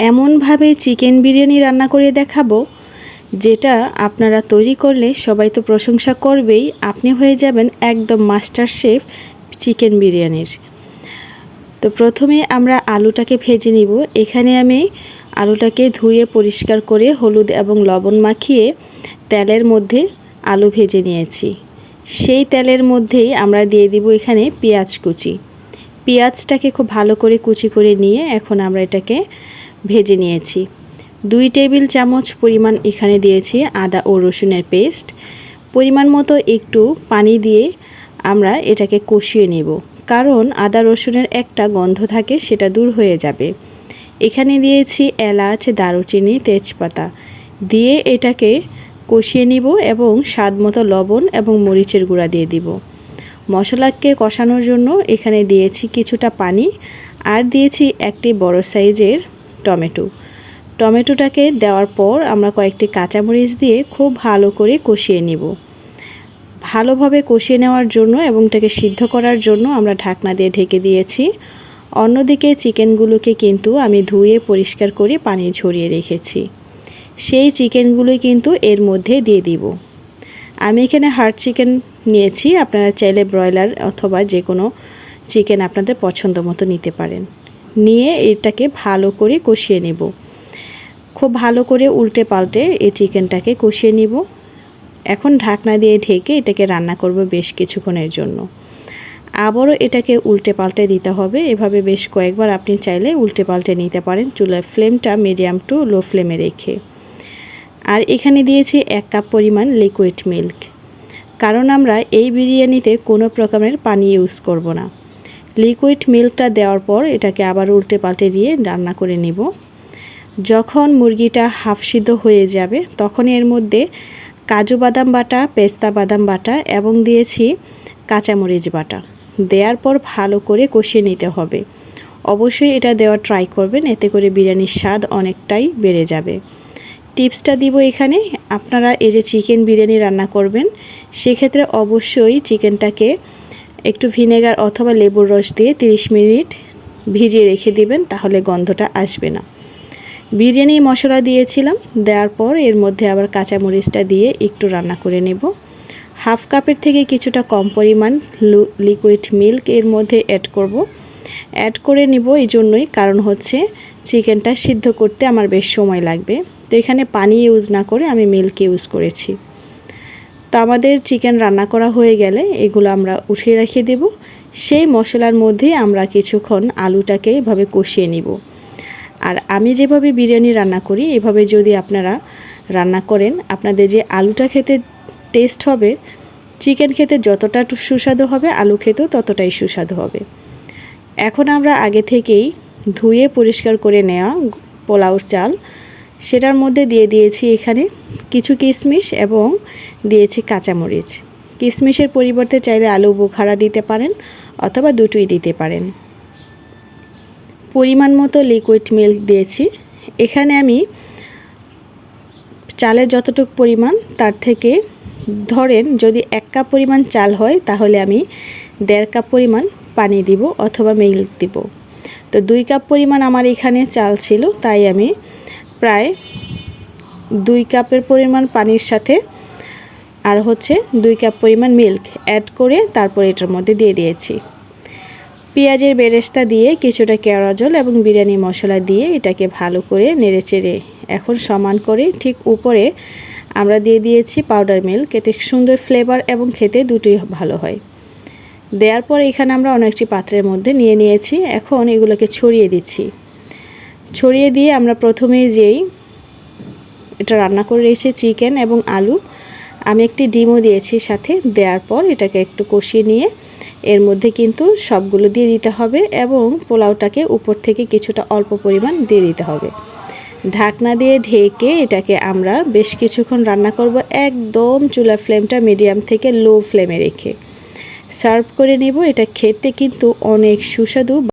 এমনভাবে চিকেন বিরিয়ানি রান্না করে দেখাবো, যেটা আপনারা তৈরি করলে সবাই তো প্রশংসা করবেই, আপনি হয়ে যাবেন একদম মাস্টার শেফ চিকেন বিরিয়ানির। তো প্রথমে আমরা আলুটাকে ভেজে নিব। এখানে আমি আলুটাকে ধুয়ে পরিষ্কার করে হলুদ এবং লবণ মাখিয়ে তেলের মধ্যে আলু ভেজে নিয়েছি। সেই তেলের মধ্যেই আমরা দিয়ে দিব এখানে পেঁয়াজ কুচি। পেঁয়াজটাকে খুব ভালো করে কুচি করে নিয়ে এখন আমরা এটাকে ভেজে নিয়েছি। দুই টেবিল চামচ পরিমাণ এখানে দিয়েছি আদা ও রসুনের পেস্ট। পরিমাণ মতো একটু পানি দিয়ে আমরা এটাকে কষিয়ে নেব। কারণ আদা রসুনের একটা গন্ধ থাকে সেটা দূর হয়ে যাবে। এখানে দিয়েছি এলাচ, দারুচিনি, তেজপাতা। দিয়ে এটাকে কষিয়ে নিব এবং স্বাদ মতো লবণ এবং মরিচের গুঁড়া দিয়ে দিব। মশলাকে কষানোর জন্য এখানে দিয়েছি কিছুটা পানি আর দিয়েছি একটি বড় সাইজের টমেটো। টমেটোটাকে দেওয়ার পর আমরা কয়েকটি কাঁচামরিচ দিয়ে খুব ভালো করে কষিয়ে নিব। ভালোভাবে কষিয়ে নেওয়ার জন্য এবং এটাকে সিদ্ধ করার জন্য আমরা ঢাকনা দিয়ে ঢেকে দিয়েছি। অন্যদিকে চিকেনগুলোকে কিন্তু আমি ধুয়ে পরিষ্কার করে পানি ঝরিয়ে রেখেছি। সেই চিকেনগুলোই কিন্তু এর মধ্যে দিয়ে দিব। আমি এখানে হার্ড চিকেন নিয়েছি, আপনারা চাইলে ব্রয়লার অথবা যে কোনো চিকেন আপনাদের পছন্দ মতো নিতে পারেন। নিয়ে এটাকে ভালো করে কষিয়ে নেব। খুব ভালো করে উল্টে পাল্টে এই চিকেনটাকে কষিয়ে নিব। এখন ঢাকনা দিয়ে ঢেকে এটাকে রান্না করব বেশ কিছুক্ষণের জন্য। আবারও এটাকে উল্টে পাল্টে দিতে হবে। এভাবে বেশ কয়েকবার আপনি চাইলে উল্টে পাল্টে নিতে পারেন চুলার ফ্লেমটা মিডিয়াম টু লো ফ্লেমে রেখে। আর এখানে দিয়েছি এক কাপ পরিমাণ লিকুইড মিল্ক। কারণ আমরা এই বিরিয়ানিতে কোনো প্রকারের পানি ইউজ করব না। লিকুইড মিল্কটা দেওয়ার পর এটাকে আবার উল্টে পাল্টে দিয়ে রান্না করে নেব। যখন মুরগিটা হাফ সিদ্ধ হয়ে যাবে, তখন এর মধ্যে কাজু বাদাম বাটা, পেস্তা বাদাম বাটা এবং দিয়েছি কাঁচামরিচ বাটা। দেওয়ার পর ভালো করে কষিয়ে নিতে হবে। অবশ্যই এটা দেওয়ার ট্রাই করবেন, এতে করে বিরিয়ানির স্বাদ অনেকটাই বেড়ে যাবে। টিপসটা দিব এখানে, আপনারা এই যে চিকেন বিরিয়ানি রান্না করবেন, সেক্ষেত্রে অবশ্যই চিকেনটাকে একটু ভিনেগার অথবা লেবুর রস দিয়ে 30 মিনিট ভিজিয়ে রেখে দিবেন, তাহলে গন্ধটা আসবে না। বিরিয়ানি মশলা দিয়েছিলাম, দেওয়ার পর এর মধ্যে আবার কাঁচামরিচটা দিয়ে একটু রান্না করে নেব। হাফ কাপের থেকে কিছুটা কম পরিমাণ লিকুইড মিল্ক এর মধ্যে অ্যাড করব। অ্যাড করে নিব এই জন্যই, কারণ হচ্ছে চিকেনটা সিদ্ধ করতে আমার বেশ সময় লাগবে। তো এখানে পানি ইউজ না করে আমি মিল্ক ইউজ করেছি। তো আমাদের চিকেন রান্না করা হয়ে গেলে এগুলো আমরা উঠিয়ে রেখে দেব। সেই মশলার মধ্যে আমরা কিছুক্ষণ আলুটাকে এভাবে কষিয়ে নিব। আর আমি যেভাবে বিরিয়ানি রান্না করি, এভাবে যদি আপনারা রান্না করেন, আপনাদের যে আলুটা খেতে টেস্ট হবে, চিকেন খেতে যতটা সুস্বাদু হবে, আলু খেতেও ততটাই সুস্বাদু হবে। এখন আমরা আগে থেকেই ধুয়ে পরিষ্কার করে নেওয়া পোলাওর চাল সেটার মধ্যে দিয়ে দিয়েছি এখানে কিছু কিশমিশ এবং দিয়েছি কাঁচামরিচ। কিশমিশের পরিবর্তে চাইলে আলু বোখারা দিতে পারেন অথবা দুটোই দিতে পারেন। পরিমাণ মতো লিকুইড মিল্ক দিয়েছি। এখানে আমি চালের যতটুকু পরিমাণ তার থেকে ধরেন যদি এক কাপ পরিমাণ চাল হয় তাহলে আমি দেড় কাপ পরিমাণ পানি দিব অথবা মিল্ক দিব। তো দুই কাপ পরিমাণ আমার এখানে চাল ছিল তাই আমি প্রায় দুই কাপের পরিমাণ পানির সাথে আর হচ্ছে দুই কাপ পরিমাণ মিল্ক অ্যাড করে তারপর এটার মধ্যে দিয়ে দিয়েছি। পেঁয়াজের বেরেস্তা দিয়ে কিছুটা কেওড়া জল এবং বিরিয়ানি মশলা দিয়ে এটাকে ভালো করে নেড়ে চেড়ে এখন সমান করে ঠিক উপরে আমরা দিয়ে দিয়েছি পাউডার মিল্ক এতে সুন্দর ফ্লেভার এবং খেতে দুটোই ভালো হয়। দেওয়ার পর এখানে আমরা অনেকটি পাত্রের মধ্যে নিয়ে নিয়েছি, এখন এগুলোকে ছড়িয়ে দিচ্ছি। ছড়িয়ে দিয়ে আমরা প্রথমে যেই এটা রান্না করে রেখেছি, চিকেন এবং আলু। আমি একটি ডিমও দিয়েছি সাথে, দেওয়ার পর এটাকে একটু কষিয়ে নিয়ে এর মধ্যে কিন্তু সবগুলো দিয়ে দিতে হবে এবং পোলাওটাকে উপর থেকে কিছুটা অল্প পরিমাণ দিয়ে দিতে হবে। ঢাকনা দিয়ে ঢেকে এটাকে আমরা বেশ কিছুক্ষণ রান্না করব একদম চুলা ফ্লেমটা মিডিয়াম থেকে লো ফ্লেমে রেখে। সার্ভ করে নেব, এটা খেতে কিন্তু অনেক সুস্বাদু